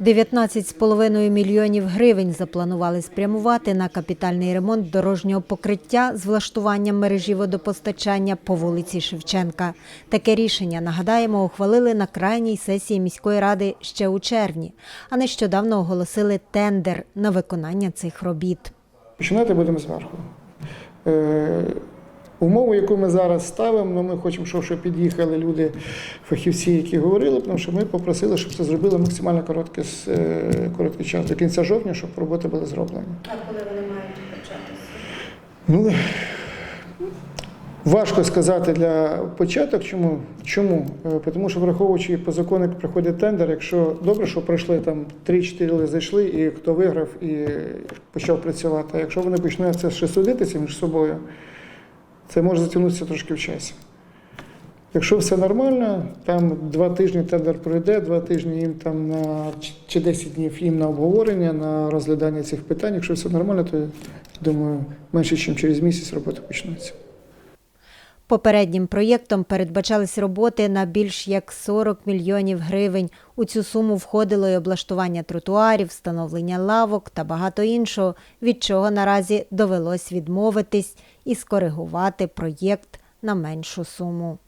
19,5 мільйонів гривень запланували спрямувати на капітальний ремонт дорожнього покриття з влаштуванням мережі водопостачання по вулиці Шевченка. Таке рішення, нагадаємо, ухвалили на крайній сесії міської ради ще у червні, а нещодавно оголосили тендер на виконання цих робіт. Починати будемо зверху. Умову, яку ми зараз ставимо, ну, ми хочемо, щоб, щоб під'їхали люди, фахівці, які говорили, тому що ми попросили, щоб це зробили максимально короткий, е, короткий час, до кінця жовтня, щоб роботи були зроблені. А коли вони мають початися? Ну, важко сказати для початок. Чому? Чому? Е, Тому що враховуючи по закону, як приходить тендер, якщо добре, що пройшли там 3-4 зайшли, і хто виграв і почав працювати. А якщо вони почнуть це ще судитися між собою, це може затягнутися трошки в часі. Якщо все нормально, там два тижні тендер пройде, два тижні їм там на чи 10 днів їм на обговорення, на розглядання цих питань. Якщо все нормально, то думаю, менше ніж через місяць робота почнеться. Попереднім проєктом передбачались роботи на більш як 40 мільйонів гривень. У цю суму входило й облаштування тротуарів, встановлення лавок та багато іншого, від чого наразі довелось відмовитись і скоригувати проєкт на меншу суму.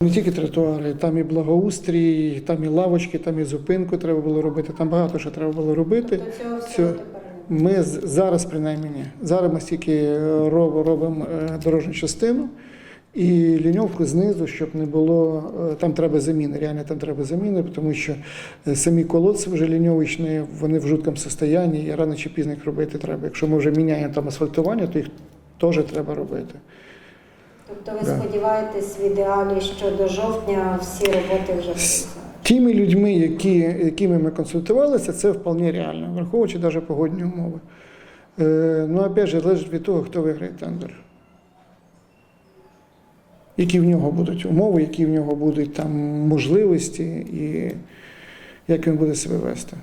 Не тільки тротуари, там і благоустрій, там і лавочки, там і зупинку треба було робити. Там багато що треба було робити. До цього Цього- Ми з- зараз, принаймні. Зараз ми стільки робимо, робимо е, дорожню частину і ліньовку знизу, щоб не було. е, Там треба заміни. Реально там треба заміни, тому що е, самі колодці вже ліньовичні, вони в жуткому стані, і рано чи пізно їх робити треба. Якщо ми вже міняємо там асфальтування, то їх теж треба робити. Тобто ви Да. сподіваєтесь в ідеалі, що до жовтня всі роботи вже будуть? Тими людьми, які, якими ми консультувалися, це вполне реально, враховуючи навіть погодні умови. Е, ну, опять же, залежить від того, хто виграє тендер. Які в нього будуть умови, які в нього будуть там можливості і як він буде себе вести.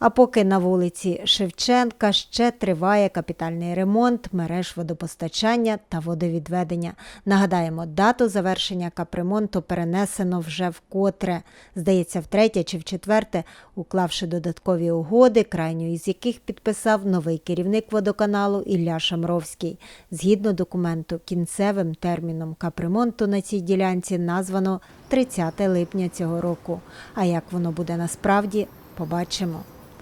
А поки на вулиці Шевченка ще триває капітальний ремонт мереж водопостачання та водовідведення. Нагадаємо, дату завершення капремонту перенесено вже вкотре. Здається, втретє чи вчетверте, уклавши додаткові угоди, крайню із яких підписав новий керівник водоканалу Ілля Шамровський. Згідно документу, кінцевим терміном капремонту на цій ділянці названо 30 липня цього року. А як воно буде насправді, побачимо.